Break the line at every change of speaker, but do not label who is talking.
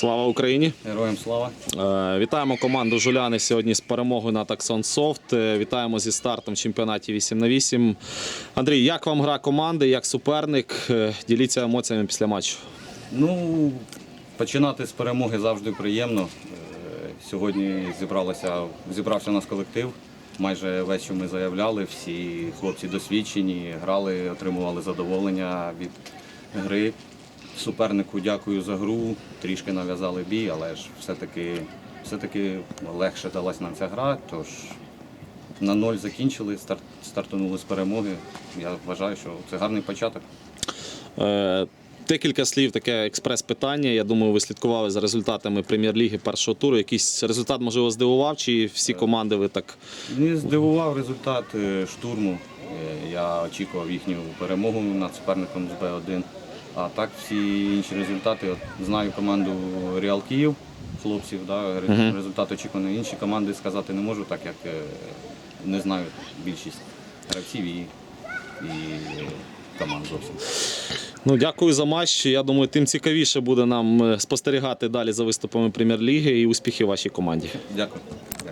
Слава Україні!
Героям слава.
Е, Вітаємо команду Жуляни сьогодні з перемогою над Аксон Софт. Е, Вітаємо зі стартом в чемпіонаті 8 на 8. Андрій, як вам гра команди, як суперник? Е, Діліться емоціями після матчу.
Ну, починати з перемоги завжди приємно. Сьогодні зібралося, зібрався у нас колектив. Майже весь, що ми заявляли, всі хлопці досвідчені, грали, отримували задоволення від гри. Супернику дякую за гру, трішки нав'язали бій, але ж все-таки, все-таки легше далась нам ця гра. Тож на ноль закінчили, старт, стартанули з перемоги. Я вважаю, що це гарний початок.
Е, Декілька слів, таке експрес-питання. Я думаю, ви слідкували за результатами прем'єр-ліги першого туру. Якийсь результат, можливо, здивував, чи всі команди ви так
Мені здивував результат е, штурму. Е, Я очікував їхню перемогу над суперником з Б1. А так всі інші результати. От знаю команду Реал Київ, хлопців, да, ре- результат очікуваний. Інші команди сказати не можу, так як е, не знаю більшість гравців і, і команд зовсім.
Ну, дякую за матч. Я думаю, тим цікавіше буде нам е, спостерігати далі за виступами прем'єр-ліги і успіхів вашій команді.
Дякую. Дякую.